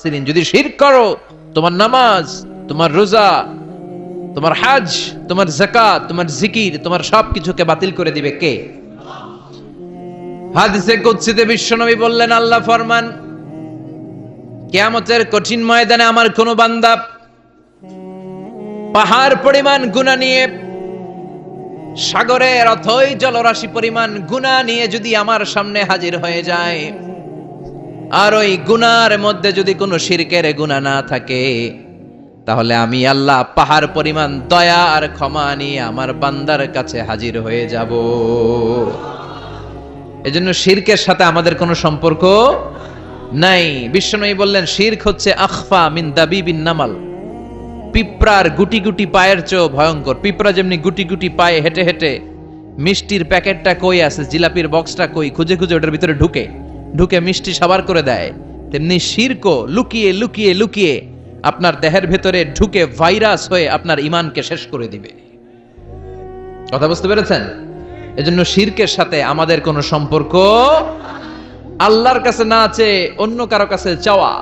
মুফাসসিরিন যদি শিরক করো, তোমার নামাজ, তোমার রোজা, তোমার হাজ, তোমার যাকাত, তোমার জিকির, তোমার সবকিছুকে বাতিল করে দিবে কে? হাদিসে কুদসিতে বিশ্বনবী বললেন, আল্লাহ ফরমান, কিয়ামতের কঠিন ময়দানে আমার কোন বান্দা পাহাড় পরিমাণ গুনাহ নিয়ে, সাগরের অথই জলরাশি পরিমাণ গুনাহ নিয়ে যদি আমার সামনে হাজির হয়ে যায় আর ওই গুনার মধ্যে যদি কোনো শিরকের গুনাহ না থাকে, তাহলে আমি আল্লাহ পাহাড় পরিমাণ দয়া আর ক্ষমা নিয়ে আমার বান্দার কাছে হাজির হয়ে যাব। এজন্য শিরকের সাথে আমাদের কোনো সম্পর্ক নাই। বিশ্বনবী বললেন, শির্ক হচ্ছে আখফা মিন দাবিবিন নামাল। পিঁপড়ার গুটি গুটি পায়ের চেয়েও ভয়ঙ্কর। পিঁপড়া যেমনি গুটি গুটি পায়ে হেঁটে হেঁটে, মিষ্টির প্যাকেটটা কই আছে, জিলাপির বক্সটা কই, খুঁজে খুঁজে ওটার ভিতরে ঢুকে। ঢুকে মিষ্টি সাবার করে দেয়। তেমনি শিরক লুকিয়ে লুকিয়ে লুকিয়ে আপনার দেহের ভেতরে ঢুকে ভাইরাস হয়ে আপনার ইমানকে শেষ করে দিবে। কথা বুঝতে পেরেছেন? এজন্য শিরকের সাথে আমাদের কোনো সম্পর্ক আল্লাহর কাছে না আছে অন্য কারও কাছে চাওয়া,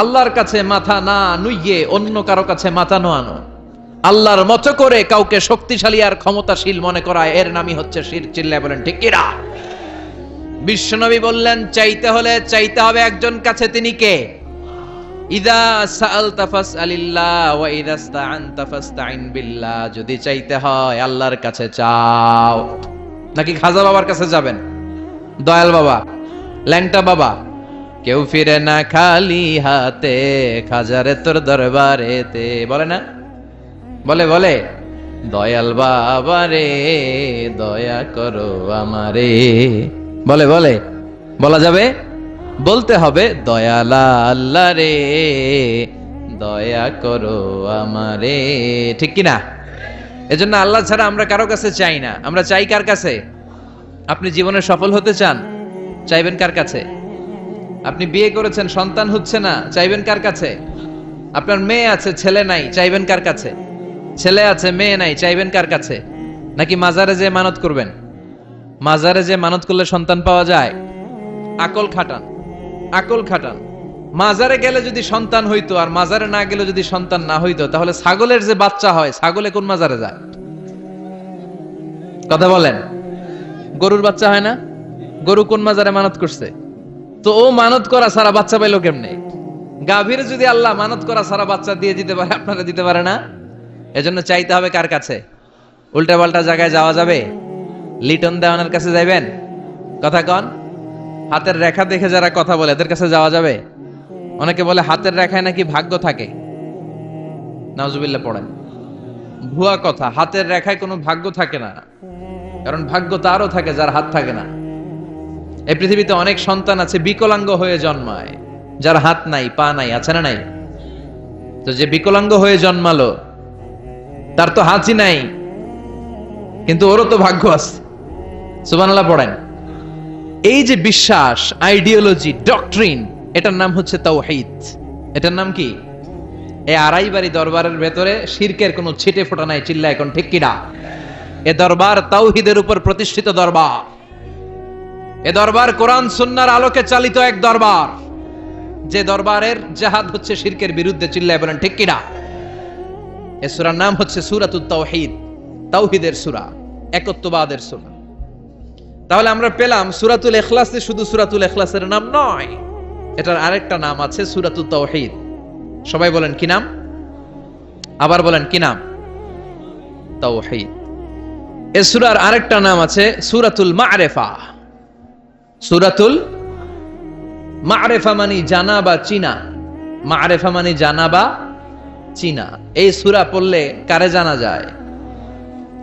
আল্লাহর কাছে মাথা না নুইয়ে অন্য কারও কাছে মাথা নোয়ানো, আল্লাহর মতো করে কাউকে শক্তিশালী আর ক্ষমতাশীল মনে করা, এর নামই হচ্ছে শির। চিল্লায় বলেন, ঠিক কিরা বিশ্বনবী বললেন, চাইতে হলে চাইতে হবে একজন কাছে, তিনি কে? ইদা সাআলতা ফাসআলিল্লাহ ওয়া ইদা ইসতাআনতা ফাসতাইন বিল্লাহ। যদি চাইতে হয় আল্লাহর কাছে চাও। নাকি খাজা বাবার কাছে যাবেন? দয়াল বাবা। ল্যাংটা বাবা। কেউ ফিরে না খালি হাতে, খাজারে তোর দরবারেতে। বলে না? বলে বলে। দয়াল বাবা রে দয়া করো আমারে। বলে বলে, বলা যাবে? বলতে হবে, দয়ালা আল্লাহ রে, দয়া করো আমারে। ঠিক কি না এজন্য আল্লাহ ছাড়া আমরা কারও কাছে চাই না। আমরা চাই কার কাছে? আপনি জীবনে সফল হতে চান, চাইবেন কার কাছে? আপনি বিয়ে করেছেন, সন্তান হচ্ছে না, চাইবেন কার কাছে? আপনার মেয়ে আছে, ছেলে নাই, চাইবেন কার কাছে? ছেলে আছে, মেয়ে নাই, চাইবেন কার কাছে? নাকি মাজারে যে মানত করবেন? মাজারে যে মানত করলে সন্তান পাওয়া যায়, আকল খাটান আকল খাটান। মাজারে গেলে যদি সন্তান হইতো আর মাজারে না গেলে যদি সন্তান না হইতো, তাহলে ছাগলের যে বাচ্চা হয়, ছাগলে কোন মাজারে যায়? কথা বলেন। গরুর বাচ্চা হয় না? গরু কোন মাজারে মানত করছে? তো ও মানত করা সারা বাচ্চা পাইলো কেমনে? গাভীর যদি আল্লাহ মানত করা সারা বাচ্চা দিয়ে দিতে পারে, আপনারা দিতে পারে না? এজন্য চাইতে হবে কার কাছে? উল্টা পাল্টা জায়গায় যাওয়া যাবে? লিটন দেওয়ানের কাছে যাইবেন? কথা কন। হাতের রেখা দেখে যারা কথা বলে, এদের কাছে যাওয়া যাবে? অনেকে বলে, হাতের রেখায় নাকি ভাগ্য থাকে? নাউজুবিল্লাহ পড়েন। ভুয়া কথা, হাতের রেখায় কোনো ভাগ্য থাকে না। কারণ ভাগ্য তারও থাকে, যার হাত থাকে না। এই পৃথিবীতে অনেক সন্তান আছে, বিকলাঙ্গ হয়ে জন্মায়, যার হাত নাই, পা নাই, আছে না নাই? তো যে বিকলাঙ্গ হয়ে জন্মালো, তার তো হাতই নাই, কিন্তু ওরও তো ভাগ্য আছে। সুবহানাল্লাহ, পড়েন। এই যে বিশ্বাস আইডিওলজি ডক্ট্রিন এটার নাম হচ্ছে তাওহীদ। এটার নাম কি? এই আড়াই বাড়ি দরবারের ভেতরে শিরকের কোনো ছিটে ফোটা নাই, চিল্লা এখন, ঠিক কিনা? এ দরবার তাওহিদের উপর প্রতিষ্ঠিত দরবার। এ দরবার কোরআন সুন্নার আলোকে চালিত এক দরবার। যে দরবারের জাহাদ হচ্ছে শিরকের বিরুদ্ধে, চিল্লায় বলেন, ঠিক কিনা? এ সুরার নাম হচ্ছে সূরাতুত তাওহিদ, তাওহিদের সূরা, একত্ববাদের সূরা। তাহলে আমরা পেলাম সূরাতুল ইখলাসে শুধু সুরাতুল এখলাসের নাম নয়, এটার আরেকটা নাম আছে সূরাতুত তাওহীদ। সবাই বলেন কি নাম? আবার বলেন কি নাম? তাওহীদ। এ সূরার আরেকটা নাম আছে সূরাতুল মা'রিফা। সূরাতুল মা'রিফা মানে জানা বা চিনা। মা'রিফা মানে জানা বা চিনা। এই সুরা পড়লে কারে জানা যায়?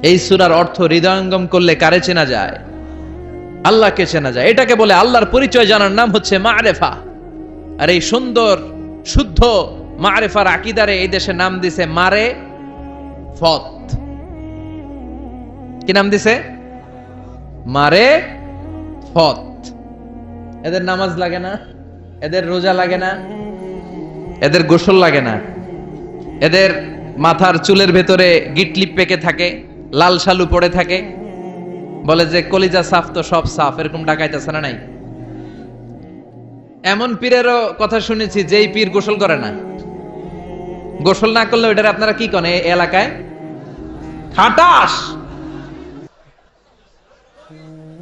এই সুরার অর্থ হৃদয়ঙ্গম করলে কারে চেনা যায়? আল্লাহকে চেনা যায়। এটাকে বলে আল্লাহর পরিচয় জানার নাম হচ্ছে মা'রিফা। আর এই সুন্দর, শুদ্ধ মা'রিফার আকীদারে এই দেশে নাম দিছে মারে ফত। কি নাম দিছে? মারে ফত। এদের নামাজ লাগে না, এদের রোজা লাগে না, এদের গোসল লাগে না। এদের মাথার চুলের ভেতরে গিটলিপ পেকে থাকে, লাল শালু পড়ে থাকে। বলে যে, কলিজা সাফ তো সব সাফ এরকম ডাকাইতেছে না নাই? এমন পীরেরও কথা শুনেছি, যেই পীর গোসল করে না। গোসল না করলে ওইটার আপনারা কি এই এলাকায়? খাটাস!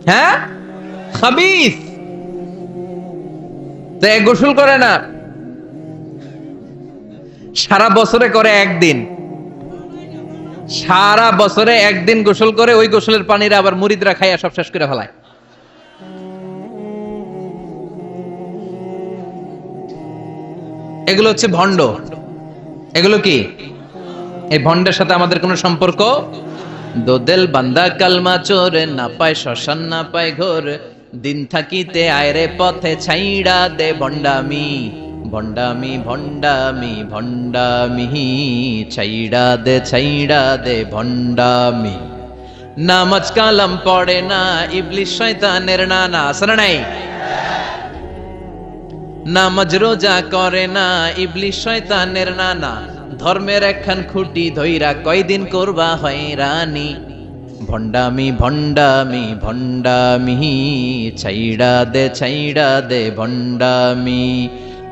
হ্যাঁ? খাবিস! তো গোসল করে না। সারা বছরে করে একদিন। সারা বছরে একদিন গোসল করে ওই গোসলের পানির আবার মুরিদরা খাইয়া সব শেষ করে ফেলায়। এগুলো হচ্ছে ভণ্ড। এগুলো কি? এই ভণ্ডের সাথে আমাদের কোনো সম্পর্ক? দোদেল বান্দা কালমা চোর, না পায় শ্মশান, না পায় ঘোর। দিন থাকিতে আয়রে পথে ছাইড়া দে ভণ্ডামি। ভণ্ডামি ভণ্ডামি ভণ্ডামি ছাইড়া দে ছাইড়া দে ভণ্ডামি। নামাজ কালাম পড়ে, না ইবলিশ শয়তানের নানা, আসলে নাই। নামাজ রোজা করে, না ইবলিশ শয়তানের নানা। ধর্মের একখান খুঁটি ধইরা কয়দিন করবা হয়রানি ভণ্ডামি ভণ্ডামি ভণ্ডামি ছাইড়া দে ছাইড়া দে ভণ্ডামি।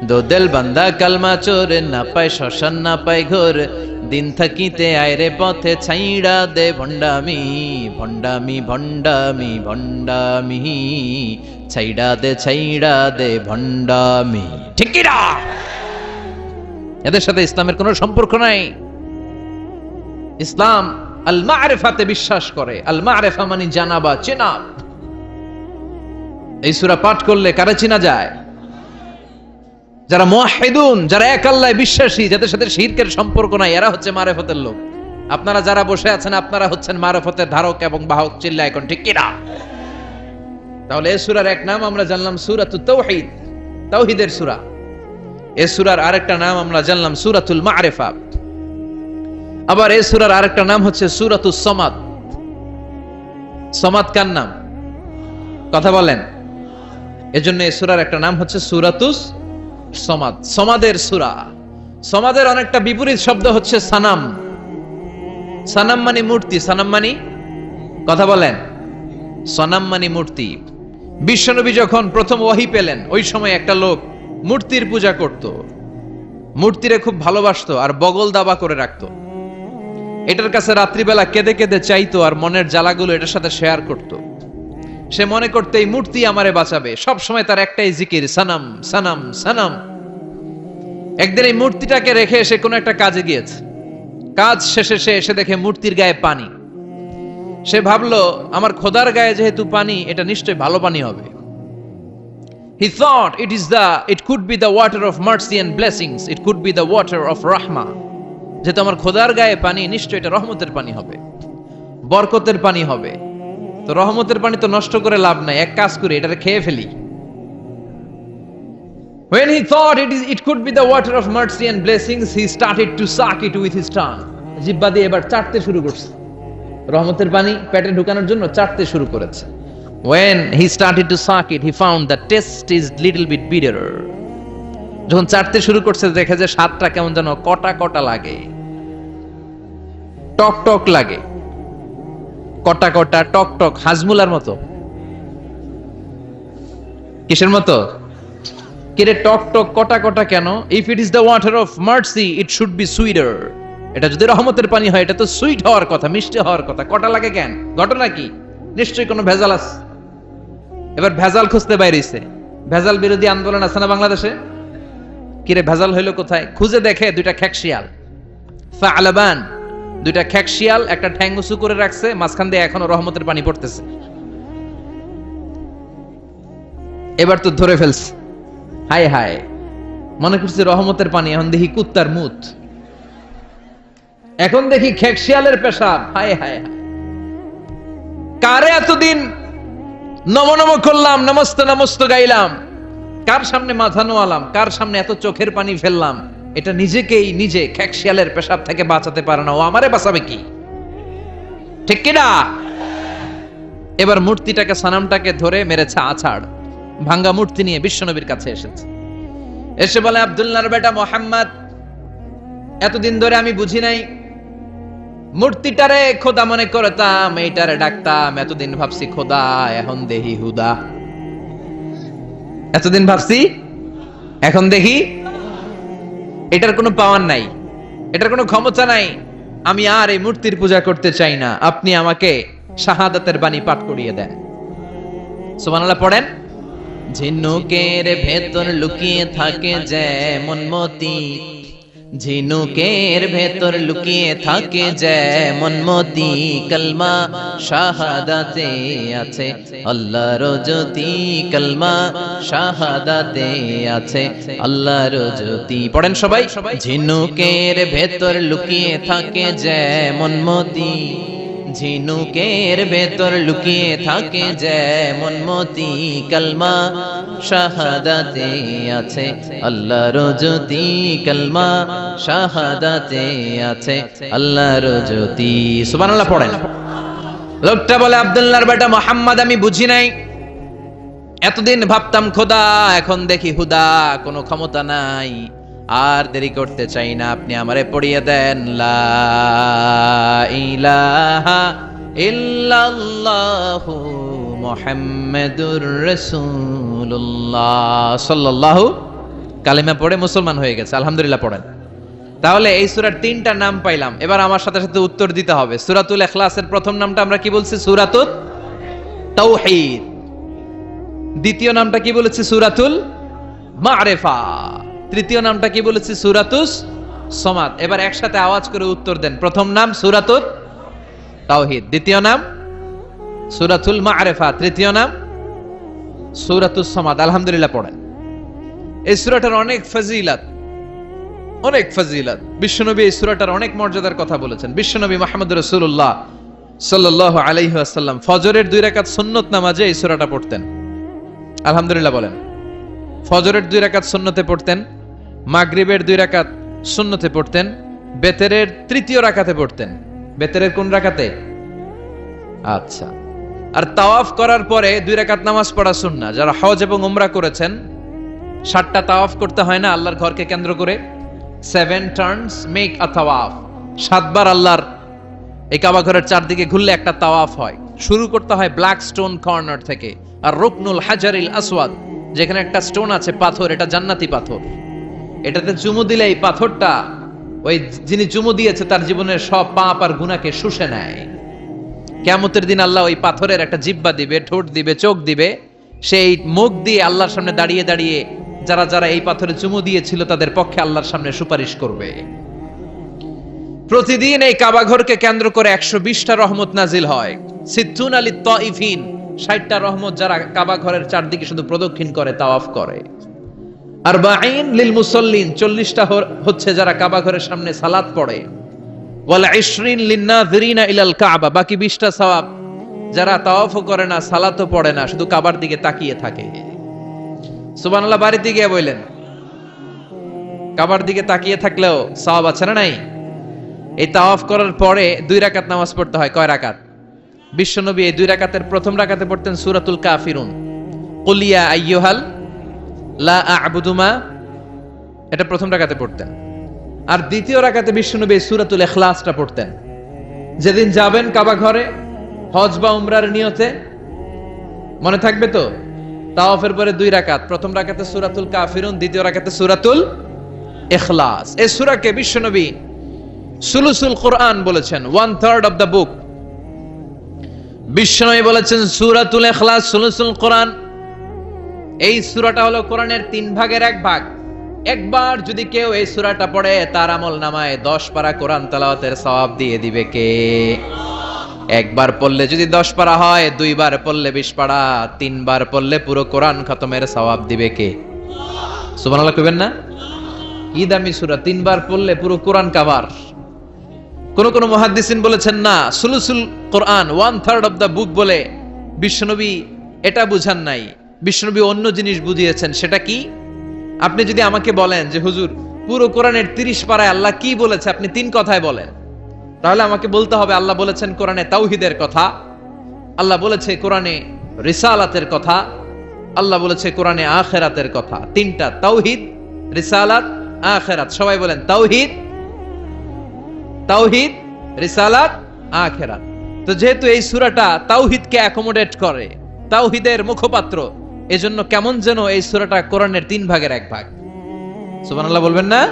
দোদেল বান্দা কালমা চোর, না পায় শ্মশান, না পায় ঘোর। দিন থাকিতে আয়রে পথে ছাইড়া দে ভণ্ডামি ভণ্ডামি ভণ্ডামি ভণ্ডামি। ছাইড়া দে ছাইড়া দে ভণ্ডামি। ঠিক কি এদের সাথে ইসলামের কোনো সম্পর্ক নাই। ইসলাম আল মারেফাতে বিশ্বাস করে। আল মারেফা মানে জানা বা চেনা। এই সূরা পাঠ করলে কারে চেনা যায়? যারা মুয়াহিদুন যারা এক আল্লাহ বিশ্বাসী, যাদের সাথে শিরকের সম্পর্ক নাই, এরা হচ্ছে মারেফতের লোক। আপনারা যারা বসে আছেন, আপনারা হচ্ছেন মারেফতের ধারক এবং বাহক চিল্লা এখন ঠিক কিনা? তাহলে এই সূরার এক নাম আমরা জানলাম সূরাতুত তাওহীদ। তাওহীদের সূরা। এই সূরার আরেকটা নাম আমরা জানলাম সূরাতুল মারিফা আবার এই সূরার আরেকটা নাম হচ্ছে সূরাতুস সমাদ। সমাদ কার নাম? কথা বলেন। এজন্য এই সুরার একটা নাম হচ্ছে সূরাতুস সমাদ, সমাদের সূরা। সমাদের অনেকটা বিপরীত শব্দ হচ্ছে সানাম। সানাম মানে মূর্তি, সানাম মানে কথা বলেন। সনাম মানে মূর্তি। বিশ্বনবী যখন প্রথম ওয়াহি পেলেন, ওই সময় একটা লোক মূর্তির পূজা করত। মূর্তিরে খুব ভালোবাসতো আর বগল দাবা করে রাখতো। এটার কাছে রাত্রিবেলা কেঁদে কেঁদে চাইতো আর মনের জ্বালাগুলো এটার সাথে শেয়ার করত। সে মনে করতে এই মূর্তি আমারে বাঁচাবে। সব সময় তার একটাই জিকির, সানাম সানাম সানাম। একদিন এই মূর্তিটাকে রেখে সে কোনো একটা কাজে গিয়েছে। কাজ শেষে সে এসে দেখে মূর্তির গায়ে পানি। সে ভাবলো, আমার খোদার গায়ে যেহেতু পানি, এটা নিশ্চয়ই ভালো পানি হবে। হি thought it is the, it could be the water of mercy and blessings. It could be the water of rahma. যেহেতু আমার খোদার গায়ে পানি, নিশ্চয়ই এটা রহমতের পানি হবে, বরকতের পানি হবে। তো রহমতের পানি তো নষ্ট করে লাভ নাই এক কাজ করে এটা খেয়ে ফেলি When he thought it is it could be the water of mercy and blessings, he started to suck it with his tongue. জিব্বা দিয়ে এবার চাটতে শুরু করছে রহমতের পানি পেটে ঢুকানোর জন্য চাটতে শুরু করেছে when he started to suck it he found the taste is little bit bitter যখন চাটতে শুরু করছে দেখে যে স্বাদটা কেমন যেন কটা কটা লাগে টক টক লাগে কটা কটা টক টক হাজমুলার মতো। কিসের মতো? কিরে টক টক কটা কটা কেন? If it is the water of mercy it should be sweeter এটা যদি রহমতের পানি হয়, এটা তো সুইট হওয়ার কথা, মিষ্টি হওয়ার কথা। কটা লাগে কেন? ঘটনা কি? নিশ্চয়ই কোনো ভেজাল আছে। এবার ভেজাল খুঁজতে বাইরেছে। ভেজাল বিরোধী আন্দোলন আছে না বাংলাদেশে? কিরে ভেজাল হইল কোথায়? খুঁজে দেখে দুইটা খ্যাকশিয়াল ফালাবান দুইটা খ্যাকশিয়াল একটা ঠ্যাং উঁচু করে রাখছে, মাঝখান দিয়ে এখনও রহমতের পানি পড়তেছে। এবার তো ধরে ফেলছে। হায় হায়, মনে করছে রহমতের পানি, এখন দেখি কুত্তার মুত। এখন দেখি খেকশিয়ালের পেশাব। হায় হায়। কারে এতদিন নম নম করলাম, নমস্ত নমস্ত গাইলাম? কার সামনে মাথা নোয়ালাম? কার সামনে এত চোখের পানি ফেললাম? এটা নিজেকেই নিজে খেকশিয়ালের পেশাব থেকে বাঁচাতে পারে না। ও আমারে বাঁচাবে কি? ঠিক কিনা? এবার মূর্তিটাকে, সানামটাকে ধরে মেরেছে আছাড়। ভাঙ্গা মূর্তি নিয়ে বিশ্বনবীর কাছে এসেছে। এসে বলে, আব্দুল্লাহর বেটা মোহাম্মদ, এতদিন ধরে আমি বুঝি নাই। মূর্তিটারে খোদা মনে করতাম, এইটারে ডাকতাম, এতদিন ভাবছি খোদা, এখন দেহি হুদা। এতদিন ভাবছি, এখন দেখি এটার কোনো পাওয়ার নাই, এটার কোনো ক্ষমতা নাই। আমি আর এই মূর্তির পূজা করতে চাই না। আপনি আমাকে শাহাদাতের বাণী পাঠ করিয়ে দেন। সুবহানাল্লাহ, পড়েন। ঝিনুকের ভেতর লুকিয়ে থাকে যেমন মতি। ঝিনুকের ভেতর লুকিয়ে থাকে যেমন মতি কলমা, শাহাদাতে আছে। আল্লাহর জ্যোতি কলমা, শাহাদাতে আছে। আল্লাহর জ্যোতি। পড়েন সবাই। ঝিনুকের ভেতর লুকিয়ে থাকে যেমন মতি ঝিনুকের ভেতর লুকিয়ে থাকে যেমন মতি কলমা। শাহাদাতে আছে আল্লাহর জ্যোতি কলমা। শাহাদাতে আছে আল্লাহর জ্যোতি। সুবহানাল্লাহ, পড়েন। লোকটা বলে, আব্দুল্লাহর বেটা মোহাম্মদ আমি বুঝি নাই। এতদিন ভাবতাম, খোদা, এখন দেখি হুদা, কোনো ক্ষমতা নাই। আর দেরি করতে চাই না, আপনি আমারে পড়িয়ে দেন, লা ইলাহা কালিমা পড়ে মুসলমান হয়ে গেছে, আলহামদুলিল্লাহ পড়েন। তাহলে এই সুরার তিনটা নাম পাইলাম, এবার আমার সাথে সাথে উত্তর দিতে হবে। সুরাতুল এখলাসের প্রথম নামটা আমরা কি বলছি? সূরাতুত তাওহীদ। দ্বিতীয় নামটা কি বলেছি? সুরাতুল মারেফা। তৃতীয় নামটা কি বলেছি? সুরাতুস সমাদ। এবার একসাথে আওয়াজ করে উত্তর দেন। প্রথম নাম সুরাতুল তাওহিদ। দ্বিতীয় নাম সুরাতুল মারেফা তৃতীয় নাম সুরাতুস সমাদ। আলহামদুলিল্লাহ পড়েন। এই সুরাটার অনেক ফজিলাত অনেক ফজিলাত। বিশ্বনবী এই সুরাটার অনেক মর্যাদার কথা বলেছেন। বিশ্বনবী মাহমুদ রসুল্লাহ সাল্লাহ আলাইহি আসাল্লাম ফজরের দুই রাকাত সুন্নত নামাজে এই সুরাটা পড়তেন। আলহামদুলিল্লাহ বলেন। ফজরের দুই রাকাত সুন্নতে পড়তেন। মাগরিবের দুই রাকাত শূন্যতে পড়তেন, বেতেরের তৃতীয় রাকাতে পড়তেন। বেতেরের কোন রাকাতে? আচ্ছা। আর তাওয়াফ করার পরে দুই রাকাত নামাজ পড়া সুন্না যারা হজ এবং উমরা করেছেন, সাতটা তাওয়াফ করতে হয় না আল্লাহর ঘরকে কেন্দ্র করে? সেভেন টার্নস মেক আ তাওয়াফ সাতবার আল্লাহর এই কাবা ঘরের চারদিকে ঘুরলে একটা তাওয়াফ হয়। শুরু করতে হয় ব্ল্যাক স্টোন কর্নার থেকে। আর রুকনুল হাজারিল আসওয়াদ, যেখানে একটা স্টোন আছে পাথর, এটা জান্নাতি পাথর। এটাতে চুমু দিলে এই পাথরটা, ওই যিনি চুমু দিয়েছে তার জীবনের সব পাপ আর গুনাকে শুষে নেয়। কেমতের দিন আল্লাহ ওই পাথরের একটা জিব্বা দিবে, ঠোঁট দিবে, চোখ দিবে। সেই মুখ দিয়ে আল্লাহর সামনে দাঁড়িয়ে দাঁড়িয়ে যারা যারা এই পাথরে চুমু দিয়েছিল তাদের পক্ষে আল্লাহর সামনে সুপারিশ করবে। প্রতিদিন এই কাবাঘরকে কেন্দ্র করে একশো বিশটা রহমত নাজিল হয়। সিদ্ধুন আলী তইফিন ষাটটা রহমত যারা কাবাঘরের চারদিকে শুধু প্রদক্ষিণ করে, তাওয়াফ করে। আর বাইন লিল মুসল্লিন, চল্লিশটা হচ্ছে যারা কাবা ঘরের সামনে সালাত পড়ে। কাবার দিকে তাকিয়ে থাকলেও আছে না নাই? এই করার পরে দুই রাকাত নামাজ পড়তে হয়, কয় রাকাত? বিশ্বনবী এই দুই রাকাতের প্রথম রাকাতে পড়তেন সূরাতুল কাফিরুন। কুলিয়া আইয়ুহাল লা আ'বুদুমা এটা প্রথম রাকাতে পড়তেন। আর দ্বিতীয় রাকাতে বিশ্বনবী সুরাতুল এখলাসটা পড়তেন। যেদিন যাবেন কাবা ঘরে, হজ বা উমরার নিয়তে, মনে থাকবে তো? তাওয়াফের পরে দুই রাকাত, প্রথম রাকাতে সুরাতুল কাফিরুন, দ্বিতীয় রাকাতে সূরাতুল ইখলাস। এই সূরাকে বিশ্বনবী সুলুসুল কোরআন বলেছেন one third of the book বিশ্বনবী বলেছেন, সুরাতুল এখলাস সুলুসুল কোরআন এই সূরাটা হলো কোরআনের তিন ভাগের এক ভাগ। একবার যদি কেউ এই সূরাটা পড়ে, তার আমল নামায় দশ পারা কোরআন তেলাওয়াতের সওয়াব দিয়ে দিবে কে? একবার পড়লে যদি দশ পারা হয়, দুইবার পড়লে বিশ পারা, তিনবার পড়লে পুরো কোরআন খতমের সওয়াব দিবে কে? সুবহানাল্লাহ কইবেন না? কি দামি সূরা, তিনবার পড়লে পুরো কোরআন কাবার। কোন কোন মহাদ্দিসিন বলেছেন না, সুলুসুল Quran, one third of the book বলে, বিশ্বনবী এটা বুঝান নাই। বিশ্বনবী অন্য জিনিস বুঝিয়েছেন, সেটা কি? আপনি যদি আমাকে বলেন যে, হুজুর, পুরো কোরআনের তিরিশ পাড়ায় আল্লাহ কি বলেছে? আপনি তিন কথায় বলেন। তাহলে আমাকে বলতে হবে, আল্লাহ বলেছেন কোরআনে তাওহিদের কথা, আল্লাহ বলেছে কোরআনে রিসালাতের কথা, আল্লাহ বলেছে কোরআনে আখেরাতের কথা। তিনটা তাওহিদ, রিসালাত, আখেরাত। সবাই বলেন, তাওহিদ তাওহিদ, রিসালাত, আখেরাত। তো যেহেতু এই সুরাটা তাওহিদকে অ্যাকোমোডেট করে, তাওহিদের মুখপাত্র এজন্য কেমন যেন এই সূরাটা কোরআনের তিন ভাগের এক ভাগ। সুবহানাল্লাহ বলবেন না?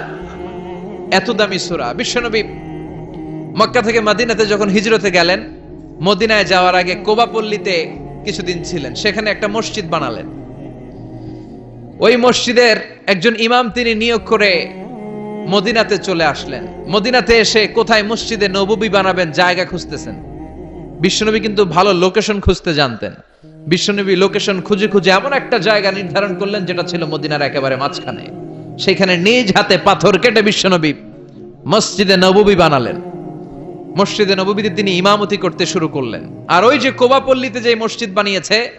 এত দামি সূরা। বিশ্বনবী মক্কা থেকে মদিনাতে যখন হিজরতে গেলেন, মদিনায় যাওয়ার আগে কোবাপল্লীতে কিছুদিন ছিলেন। সেখানে একটা মসজিদ বানালেন। ওই মসজিদের একজন ইমাম তিনি নিয়োগ করে মদিনাতে চলে আসলেন। মদিনাতে এসে কোথায় মসজিদে নববী বানাবেন জায়গা খুঁজতেছেন। বিশ্বনবী কিন্তু ভালো লোকেশন খুঁজতে জানতেন। বিশ্বনবী লোকেশন খুঁজে খুঁজে এমন একটা জায়গা নির্ধারণ করলেন, যেটা ছিল মদিনার একেবারে মাঝখানে। সেখানে নিজ হাতে পাথর কেটে বিশ্বনবী মসজিদে নববী বানালেন। মসজিদে নববীতে তিনি ইমামতি করতে শুরু করলেন। আর ওই যে কোবাপল্লীতে যে মসজিদ বানিয়েছে,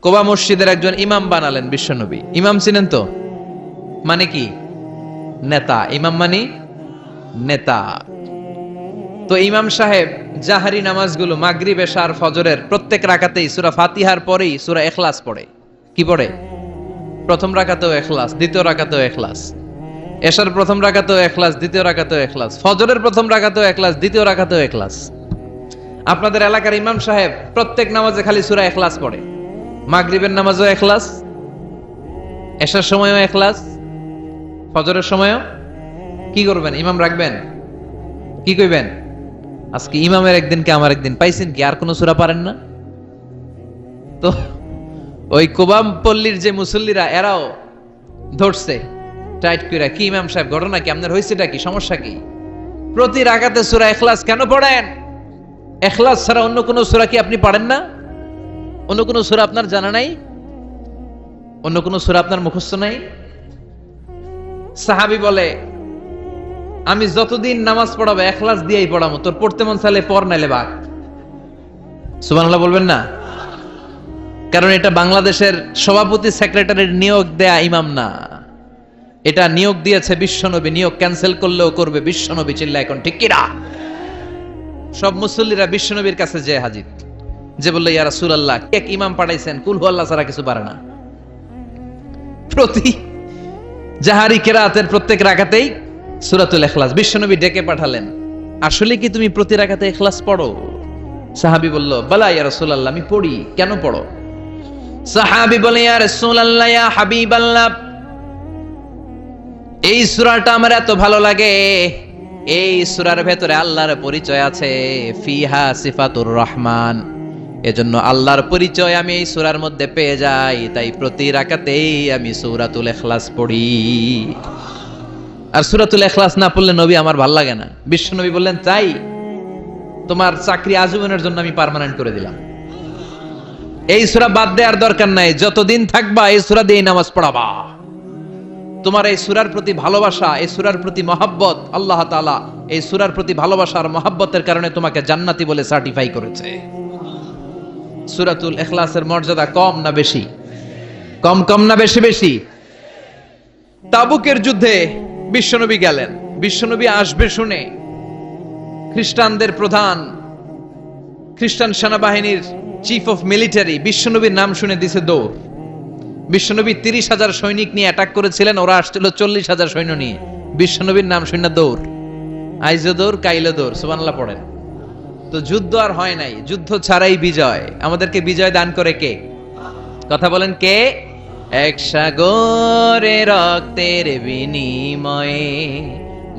কোবা মসজিদের একজন ইমাম বানালেন বিশ্বনবী। ইমাম ছিলেন তো? মানে কি? নেতা। ইমাম মানে নেতা। তো ইমাম সাহেব, জাহারি নামাজগুলো মাগরিব, এশার, ফজরের প্রত্যেক রাকাতেই সূরা ফাতিহার পরেই সুরা ইখলাস পড়ে। কি পড়ে? প্রথম রাকাতেও ইখলাস দ্বিতীয় রাকাতেও ইখলাস এশার প্রথম রাকাতেও ইখলাস দ্বিতীয় রাকাতেও ইখলাস ফজরের প্রথম রাকাতেও ইখলাস দ্বিতীয় রাকাতেও ইখলাস আপনাদের এলাকার ইমাম সাহেব প্রত্যেক নামাজে খালি সুরা ইখলাস পড়ে। মাগরিবের নামাজও ইখলাস এশার সময়ও ইখলাস ফজরের সময়ও। কি করবেন? ইমাম রাখবেন? কি কইবেন? আজকে ইমামের একদিন কে আমার একদিন পাইছেন কি? আর কোন সূরা পারেন না? তো ওই কোবাম পল্লীর যে মুসল্লিরা, এরাও ধরছে, টাইট কইরা, কি ইমাম সাহেব, ঘটনা কি? আপনার হয়েছেটা কি? সমস্যা কি? প্রতি রাগাতে সূরা এখলাস কেন পড়েন? এখলাস ছাড়া অন্য কোন সূরা কি আপনি পারেন না? অন্য কোন সূরা আপনার জানা নাই? অন্য কোন সূরা আপনার মুখস্থ নাই? সাহাবি বলে আমি যতদিন নামাজ পড়াবো এখলাস দিয়েই পড়াবো। তোর পড়তে মন চাইলে পর নাইলে বাক সুবহানাল্লাহ বলবেন না? কারণ এটা বাংলাদেশের সভাপতি সেক্রেটারির নিয়োগ দেয়া ইমাম না। এটা নিয়োগ দিয়েছে বিশ্বনবী, নিয়োগ ক্যান্সেল করলেও করবে বিশ্বনবী চিল্লা এখন, ঠিক কিরা সব মুসল্লিরা বিশ্বনবীর কাছে যে হাজির। যে বলল, ইয়া রাসূলুল্লাহ এক ইমাম পাঠাইছেন? কুল আল্লাহ ছাড়া কিছু পারে না। প্রতি জাহারি কেরাতের প্রত্যেক রাকাতেই সুরাতুল এখলাস বিশ্বনবী ডেকে পাঠালেন। আসলে কি তুমি প্রতি রাকাতে এখলাস পড়ো? সাহাবি বলল, বালা ইয়া রাসূলুল্লাহ, আমি পড়ি। কেন পড়ো? সাহাবি বলে, ইয়া রাসূলুল্লাহ, ইয়া হাবিবাল্লাহ। এই সূরাটা আমার এত ভালো লাগে। এই সূরার ভেতরে আল্লাহর পরিচয় আছে, ফিহা সিফাতুর রহমান। এজন্য আল্লাহর পরিচয় আমি এই সূরার মধ্যে পেয়ে যাই, তাই প্রতি রাকাতেই আমি সূরাতুল এখলাস পড়ি। আর সূরাতুল ইখলাস না পড়লে নবী আমার ভালো লাগে না। বিশ্ব নবী বললেন, তাই তোমার চাকরি আজীবনের জন্য আমি পার্মানেন্ট করে দিলাম। এই সূরা বাদ দেওয়ার দরকার নাই, যতদিন থাকবা এই সূরা দিয়ে নামাজ পড়াবা। তোমার এই সূরার প্রতি ভালোবাসা, এই সূরার প্রতি মহাব্বত আল্লাহ তাআলা এই সূরার প্রতি ভালোবাসার মহাব্বতের কারণে তোমাকে জান্নাতি বলে সার্টিফাই করেছে। সুরাতুল এখলাসের মর্যাদা কম না বেশি? কম কম না বেশি বেশি? তাবুকের যুদ্ধে বিশ্বনবী গেলেন। বিশ্বনবী আসবে শুনে খ্রিস্টানদের প্রধান, খ্রিস্টান সেনাবাহিনীর চিফ অফ মিলিটারি বিশ্বনবীর নাম শুনে দিছে দৌড়। বিশ্বনবী তিরিশ হাজার সৈনিক নিয়ে অ্যাটাক করেছিলেন, ওরা আসছিল চল্লিশ হাজার সৈন্য নিয়ে। বিশ্বনবীর নাম শুনে দৌড়। আইজো দৌড়, কাইলো দৌড় সুবানলা পড়েন। তো যুদ্ধ আর হয় নাই, যুদ্ধ ছাড়াই বিজয়। আমাদেরকে বিজয় দান করে কে? কথা বলেন কে? এক সাগরে রক্তের বিনিময়ে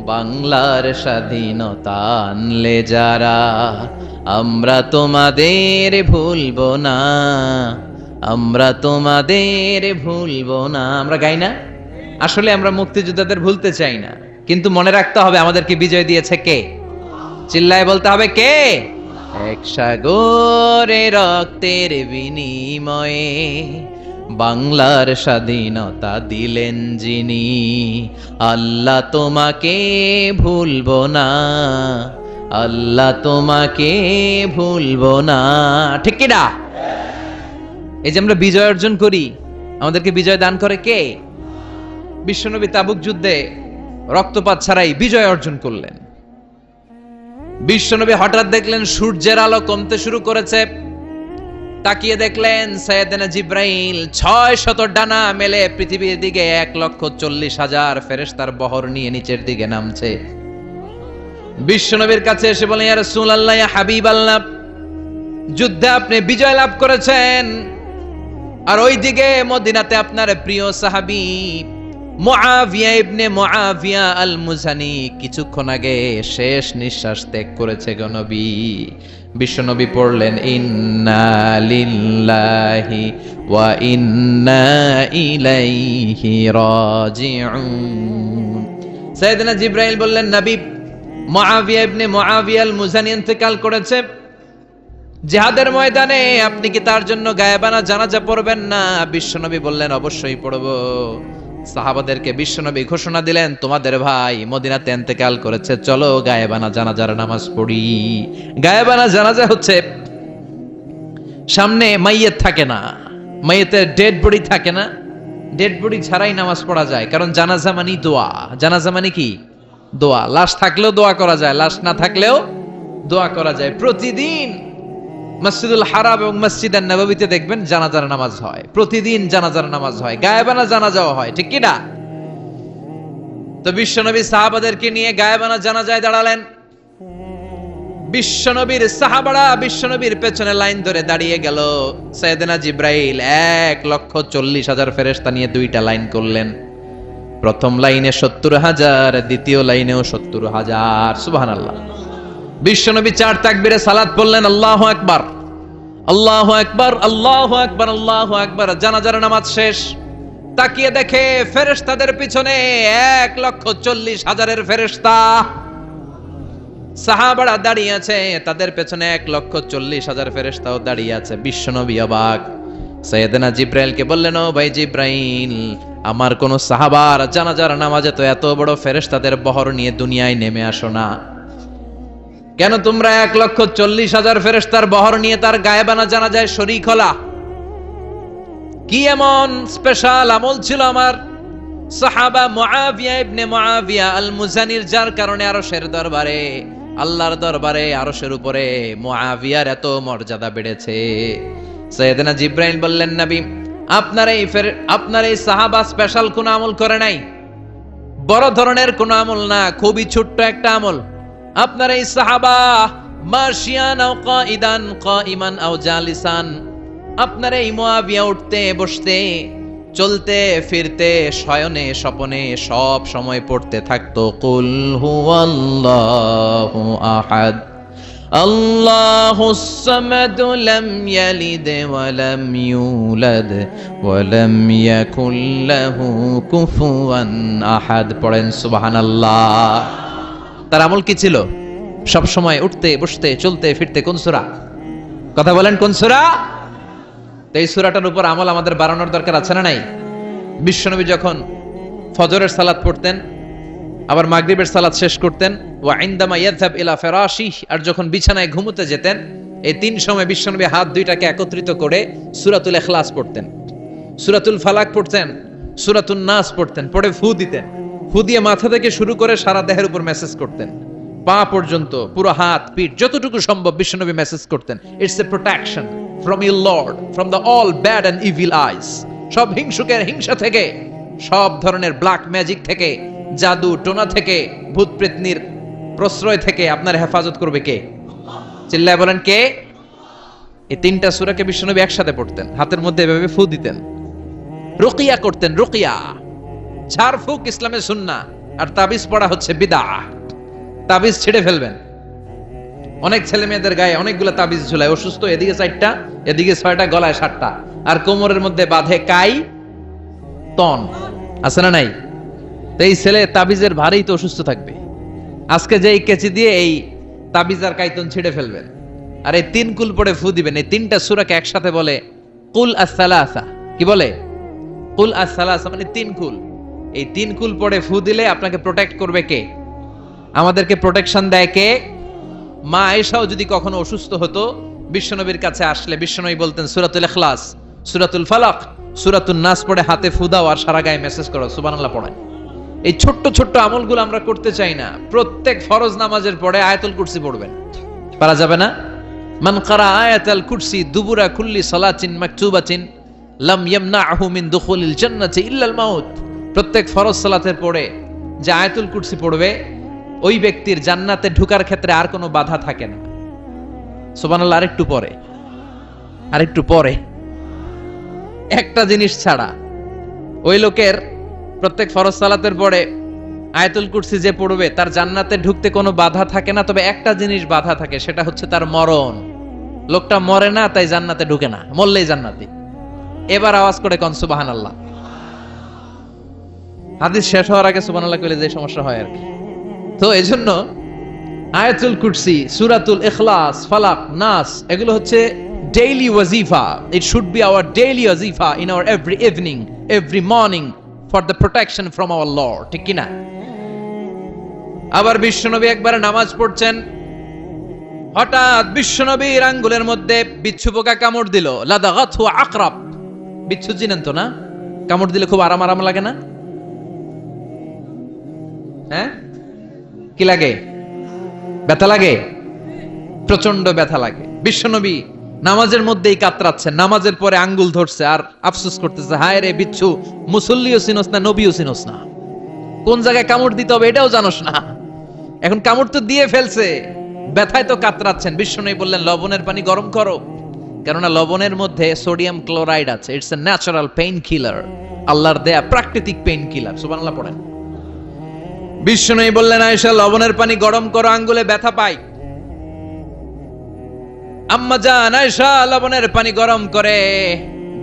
বাংলার স্বাধীনতা আনলে যারা, আমরা তোমাদের ভুলব না, আমরা তোমাদের ভুলবো না। আমরা গাই না? আসলে আমরা মুক্তিযোদ্ধাদের ভুলতে চাই না, কিন্তু মনে রাখতে হবে আমাদেরকে বিজয় দিয়েছে কে? চিল্লায় বলতে হবে কে? এক সাগরে রক্তের বিনিময়ে বাংলার স্বাধীনতা দিলেন যিনি। আল্লাহ তোমাকে ভুলবো না, আল্লাহ তোমাকে ভুলবো না। ঠিক কিনা এই যে আমরা বিজয় অর্জন করি, আমাদেরকে বিজয় দান করে কে? বিশ্বনবী তাবুক যুদ্ধে রক্তপাত ছাড়াই বিজয় অর্জন করলেন। বিশ্বনবী হঠাৎ দেখলেন সূর্যের আলো কমতে শুরু করেছে। তাকিয়ে দেখলেন সৈয়দনা জিব্রাইল ছয় শত ডানা মেলে পৃথিবীর দিকে এক লক্ষ চল্লিশ হাজার ফেরেস্তার বহর নিয়ে নিচের দিকে নামছে। বিশ্বনবীর কাছে এসে বলেন ইয়া রাসূলুল্লাহ হাবিব আল্লাহ যুদ্ধে আপনি বিজয় লাভ করেছেন। আর ওই দিকে মদিনাতে আপনার প্রিয় সাহাবী মুআবিয়া ইবনে মুআবিয়া আল মুজানি কিছুক্ষণ আগে শেষ নিঃশ্বাস ত্যাগ করেছে গো নবী। বিশ্বনবী পড়লেন, ইন্না লিল্লাহি ওয়া ইন্না ইলাইহি রাজিউন। সাইয়েদনা জিব্রাইল বললেন, নবী, মুআবিয়া ইবনে মুআবিয়া আল মুজানি ইন্তেকাল করেছে। জিহাদের ময়দানে আপনি কি তার জন্য গায়েবানা জানাজা পড়বেন না? বিশ্বনবী বললেন, অবশ্যই পড়ব। সাহাবাদেরকে বিশ্বনবী ঘোষণা দিলেন, তোমাদের ভাই মদিনাতে এন্তেকাল করেছে, চলো গায়েবানা জানাজার নামাজ পড়ি। গায়েবানা জানাজা হচ্ছে, সামনে মাইয়েত থাকে না, মাইয়েতের ডেড বডি থাকে না। ডেড বডি ছাড়াই নামাজ পড়া যায়, কারণ জানাজা মানি দোয়া। জানাজা মানে কি? দোয়া। লাশ থাকলেও দোয়া করা যায়, লাশ না থাকলেও দোয়া করা যায়। প্রতিদিন মসজিদুল হারাম এবং মসজিদ নববীতে দেখবেন জানাজার নামাজ হয়। প্রতিদিন জানাজার নামাজ হয়। গায়েবানা জানাজাও হয়, ঠিক কি না তো বিশ্বনবী সাহাবাদেরকে নিয়ে গায়েবানা জানাজায় দাঁড়ালেন। বিশ্বনবীর সাহাবারা বিশ্বনবীর পেছনে লাইন ধরে দাঁড়িয়ে গেল। সৈয়দনা জিব্রাইল এক লক্ষ চল্লিশ হাজার ফেরেস্তা নিয়ে দুইটা লাইন করলেন। প্রথম লাইনে সত্তর হাজার, দ্বিতীয় লাইনেও সত্তর হাজার। সুবাহান আল্লাহ বিশ্বনবী চার তাকবিরে সালাত পড়লেন, আল্লাহ একবার আল্লাহ একবার আল্লাহ একবার আল্লাহ আকবার। জানাজার নামাজ শেষ। তাকিয়ে দেখে ফেরেশতাদের পিছনে এক লক্ষ চল্লিশ হাজারের ফেরেশতা। সাহাবারা দাঁড়িয়ে আছে, তাদের পেছনে এক লক্ষ চল্লিশ হাজার ফেরেশতাও দাঁড়িয়ে আছে। বিশ্বনবী অবাক। সৈয়দনা জিব্রাইলকে বললেন, ও ভাই জিব্রাইল, আমার কোন সাহাবার জানাজার নামাজে তো এত বড় ফেরেশতাদের বহর নিয়ে দুনিয়ায় নেমে আসো না। কেন তোমরা এক লক্ষ চল্লিশ হাজার ফেরেস্তার বহর নিয়ে তার গায়েবানা জানা যায় শরিক হলা? কি এমন স্পেশাল আমল ছিল আমার? সাহাবা মুআবিয়া ইবনে মুআবিয়া আল মুজানির যার কারণে আরশের দরবারে, আল্লাহর দরবারে আরশের উপরে মুআবিয়ার এত মর্যাদা বেড়েছে। সৈয়দনা জিব্রাইল বললেন, নবী, আপনার এই আপনার এই সাহাবা স্পেশাল কোন আমল করে নাই? বড় ধরনের কোন আমল না, খুবই ছোট্ট একটা আমল। আপনার এই সাহাবা মার্শিয়ান আও কাইদান কাইমান আও জালিসান আপনার এই মুয়াবিয়া উঠতে বসতে চলতে ফিরতে শয়নে স্বপনে সব সময় পড়তে থাকতো কুল হুয়াল্লাহু আহাদ الله الصمد لم يلد ولم يولد ولم يكن له كفوا احد পড়েন সুবহানাল্লাহ তার আমল কি ছিল? সব সময় উঠতে, বসতে, চলতে, ফিরতে কোন সূরা? কথা বলেন কোন সূরা? এই সূরাটার উপর আমল আমাদের বাড়ানোর দরকার আছে না নাই? বিশ্বনবী যখন ফজরের সালাত পড়তেন, আবার মাগরিবের সালাত শেষ করতেন, ওয়া ইনদামা ইয়াযহাব ইলা ফিরাশি আর যখন বিছানায় ঘুমোতে যেতেন, এই তিন সময় বিশ্বনবী হাত দুইটাকে একত্রিত করে সুরাতুল ইখলাস পড়তেন। সুরাতুল ফালাক পড়তেন সুরাতুল নাস পড়তেন, পড়ে ফু দিতেন। ফু দিয়ে মাথা থেকে শুরু করে সারা দেহের উপর মেসেজ করতেন। পা পর্যন্ত, পুরো হাত, পিঠ, যতটুকু সম্ভব বিশ্বনবী মেসেজ করতেন। It's a protection from you lord from the all bad and evil eyes সব হিংসুকের হিংসা থেকে, সব ধরনের ব্ল্যাক ম্যাজিক থেকে, জাদু টোনা থেকে, ভূত প্রেতনির প্রশ্রয় থেকে আপনার হেফাজত করবে কে? চিল্লায় বলেন কে? এই তিনটা সুরাকে বিশ্বনবী একসাথে পড়তেন। হাতের মধ্যে এভাবে ফু দিতেন। রুকিয়া করতেন, রুকিয়া। ঝাড়ফুক ইসলামের সুন্না, আর তাবিজ পড়া হচ্ছে বিদা তাবিজ ছিঁড়ে ফেলবেন। অনেক ছেলে মেয়েদের গায়ে অনেকগুলো তাবিজ ঝুলায়, অসুস্থ, এদিকে চারটা, এদিকে ছয়টা, গলায় সাতটা। আর কোমরের মধ্যে বাঁধে কাই, তন। আছে না নাই? তো এই ছেলে তাবিজের ভারেই তো অসুস্থ থাকবে। আজকে যে এই কেচি দিয়ে এই তাবিজ আর কাইতন ছিঁড়ে ফেলবেন। আর এই তিন কুল পড়ে ফু দিবেন। এই তিনটা সুরাকে একসাথে বলে, কুল আসালাসা কি বলে? কুল আসালাসা মানে তিন কুল। এই তিন কুল পড়ে ফু দিলে আপনাকে প্রোটেক্ট করবে কে? আমাদেরকে প্রোটেকশন দেয় কে? মা আয়েশাও যদি কখনো অসুস্থ হতো, বিশ্বনবীর কাছে আসলে বিশ্বনবী বলতেন, সুরাতুল ইখলাস, সুরাতুল ফালাক সুরাতুল নাস পড়ে হাতে ফু দাও আর সারা গায়ে মেসেজ করো, সুবহানাল্লাহ পড়ায়। এই ছোট্ট ছোট্ট আমলগুলো আমরা করতে চাই না। প্রত্যেক ফরজ নামাজের পরে আয়াতুল কুরসি পড়বেন। পারা যাবে না? মান কারা আয়াতুল কুরসি দুবুরা কুল্লি সালাতিন মাকতুবাতিন, লাম ইয়ামনাহু মিন দুখুলিল জান্নাতি ইল্লাল মাউত। প্রত্যেক ফরজ সালাতের পরে যে আয়াতুল কুরসি পড়বে, ওই ব্যক্তির জান্নাতে ঢুকার ক্ষেত্রে আর কোনো বাধা থাকে না। সুবহানাল্লাহ, আরেকটু পরে। আরেকটু পরে। একটা জিনিস ছাড়া, ওই লোকের প্রত্যেক ফরজ সালাতের পরে আয়াতুল কুরসি যে পড়বে, তার জান্নাতে ঢুকতে কোনো বাধা থাকে না, তবে একটা জিনিস বাধা থাকে, সেটা হচ্ছে তার মরণ। লোকটা মরে না, তাই জান্নাতে ঢুকে না, মরলেই জান্নাতি। এবার আওয়াজ করে কন সুবাহান আল্লাহ হাদিস শেষ হওয়ার আগে সুবান আল্লাহ কইলে যে সমস্যা হয় আর কি। তো এই জন্য আয়াতুল কুরসি, সুরাতুল ইখলাস, ফালাক, নাস, এগুলো হচ্ছে daily ওয়াজিফা it should be our daily ওয়াজিফা in our every evening every morning for the protection from our lord ঠিক কি না আবার বিশ্বনবী একবার নামাজ পড়ছেন, হঠাৎ বিশ্বনবীর আঙ্গুলের মধ্যে বিচ্ছু পোকা কামড় দিল। লাদাগাথু আকরাব। বিচ্ছু চিনেন তো না? কামড় দিলে খুব আরাম আরাম লাগে না? হ্যাঁ? কি লাগে? ব্যথা লাগে? প্রচণ্ড ব্যথা লাগে। বিশ্বনবী নামাজের মধ্যেই কাতরাচ্ছে নামাজের পরে আঙ্গুল ধরছে আর আফসোস করতেছে, হায় রে বিচ্ছু, মুসল্লিও চিনোস না, নবীও চিনোস না। কোন জায়গায় কামড় দিতে হবে এটাও জানোস না। এখন কামড় তো দিয়ে ফেলছে, ব্যথায় তো কাতরাচ্ছেন। বিশ্বনবী বললেন, লবণের পানি গরম করো। কেননা লবণের মধ্যে সোডিয়াম ক্লোরাইড আছে, it's a natural pain killer আল্লাহর দেয়া প্রাকৃতিক পেইন কিলার সুবহানাল্লাহ, পড়েন। বিষ্ণুই বললেন, আয়েশা, লবণের পানি গরম করো, আঙ্গুলে ব্যথা পাই। আম্মা জান, আয়েশা, লবণের পানি গরম করে।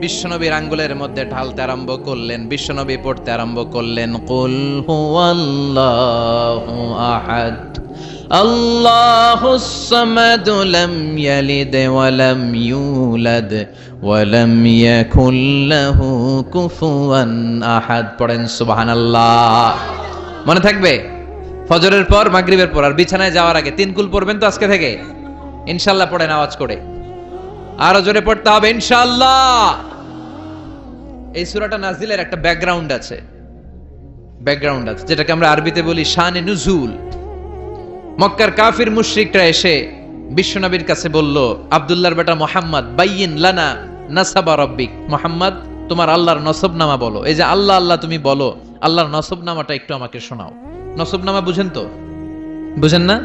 বিশ্বনবীর আঙ্গুলের মধ্যে ঢালতে আরম্ভ করলেন বিশ্বনবী পড়তে আরম্ভ করলেন, কুল হুয়াল্লাহু আহাদ আল্লাহুস সামাদ লাম ইয়ালিদ ওয়া লাম ইউলাদ ওয়া লাম ইয়াকুল লাহু কুফুয়ান আহাদ। পড়েন, সুবহানাল্লাহ। মনে থাকবে? ফজরের পর, মাগরিবের পর, আর বিছানায় যাওয়ার আগে তিন কুল পড়বেন তো আজকে থেকে? ইনশাল্লাহ পড়েন, আওয়াজ করে। আরও জোরে পড়তে হবে, ইনশাল্লাহ! এই সুরাটা নাজিলের একটা ব্যাকগ্রাউন্ড আছে। ব্যাকগ্রাউন্ড আছে, যেটাকে আমরা আরবিতে বলি শানে নুজুল। মক্কার কাফির মুশরিকরা এসে বিশ্বনবীর কাছে বলল, আব্দুল্লাহর বেটা মোহাম্মদ, বাইয়িন লানা নাসাবা রব্বিক। মোহাম্মদ তোমার আল্লাহর নসবনামা বলো। এই যে আল্লাহ আল্লাহ তুমি বলো, আল্লাহর নসবনামাটা একটু আমাকে শোনাও। নসবনামা বুঝেন তো? বুঝেন না?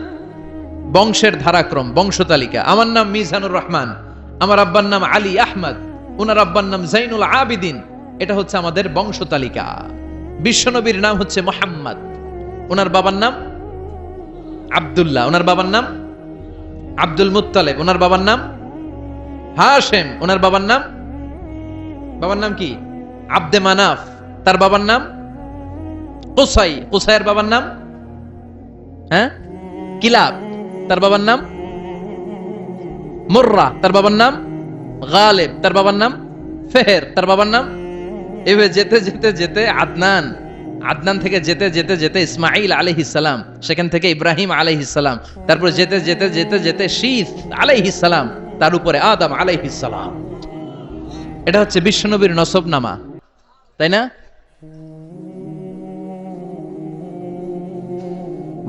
বংশের ধারাক্রম, বংশ তালিকা। আমার নাম মিজানুর রহমান, আমার আব্বার নাম আলী আহমদ ওনার আব্বার নাম জাইনুল আবিদিন। এটা হচ্ছে আমাদের বংশ তালিকা। বিশ্বনবীর নাম হচ্ছে মোহাম্মদ। ওনার বাবার নাম আব্দুল্লাহ ওনার বাবার নাম আব্দুল মুত্তালেব ওনার বাবার নাম হাশেম ওনার বাবার নাম বাবার নাম কি? আব্দে মানাফ। তার বাবার নাম? কুসাই। কুসাইয়ের বাবার নাম? হ্যাঁ? কিলাব। তার বাবার নাম? মুর্রা। তার বাবার নাম? গালেব। তার বাবার নাম? ফেহের। তার বাবার নাম? এভাবে যেতে যেতে যেতে আদনান। আদনান থেকে যেতে যেতে যেতে ইসমাইল আলাইহিসসালাম সেখান থেকে ইব্রাহিম আলাইহিসসালাম তারপর যেতে যেতে যেতে যেতে শীত আলাইহিসসালাম তার উপরে আদম আলাইহিসসালাম এটা হচ্ছে বিশ্বনবীর নসবনামা, তাই না?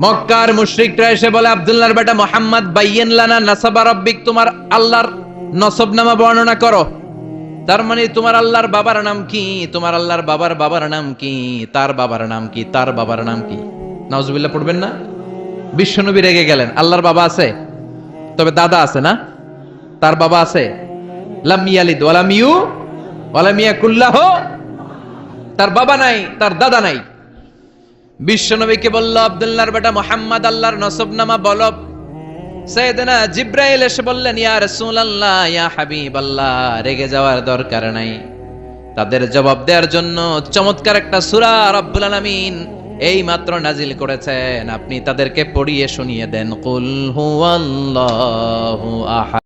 মক্কার মুশরিকরা এসে বলে, আব্দুল্লাহর বেটা মোহাম্মদ, বাইয়েন লানা নাসাবা রব্বিক, তোমার আল্লাহর নসবনামা বর্ণনা করো। তার মানে তোমার আল্লাহর বাবার নাম কি? তোমার আল্লাহর বাবার বাবার নাম কি? তার বাবার নাম কি? তার বাবার নাম কি? নাউজুবিল্লাহ, পড়বেন না? বিশ্বনবী রেগে গেলেন। আল্লাহর বাবা আছে? তবে দাদা আছে না? তার বাবা আছে। লাম ইয়ালিদ ওয়ালাম ইউ ওয়ালাম ইয়াকুল্লাহ তার বাবা নাই, তার দাদা নাই। বিশ্বনবীকে বলল, আব্দুল্লাহর বেটা মোহাম্মদ, আল্লাহর নসবনামা বল। সৈয়দনা জিব্রাইল এসে বললেন, ইয়া রাসূলুল্লাহ, ইয়া রেগে যাওয়ার দরকার নাই। তাদের জবাব দেওয়ার জন্য চমৎকার একটা সূরা রব্বুল আলামিন এই মাত্র নাজিল করেছেন। আপনি তাদেরকে পড়িয়ে শুনিয়ে দেন। কুল হুয়াল্লাহু আহাদ।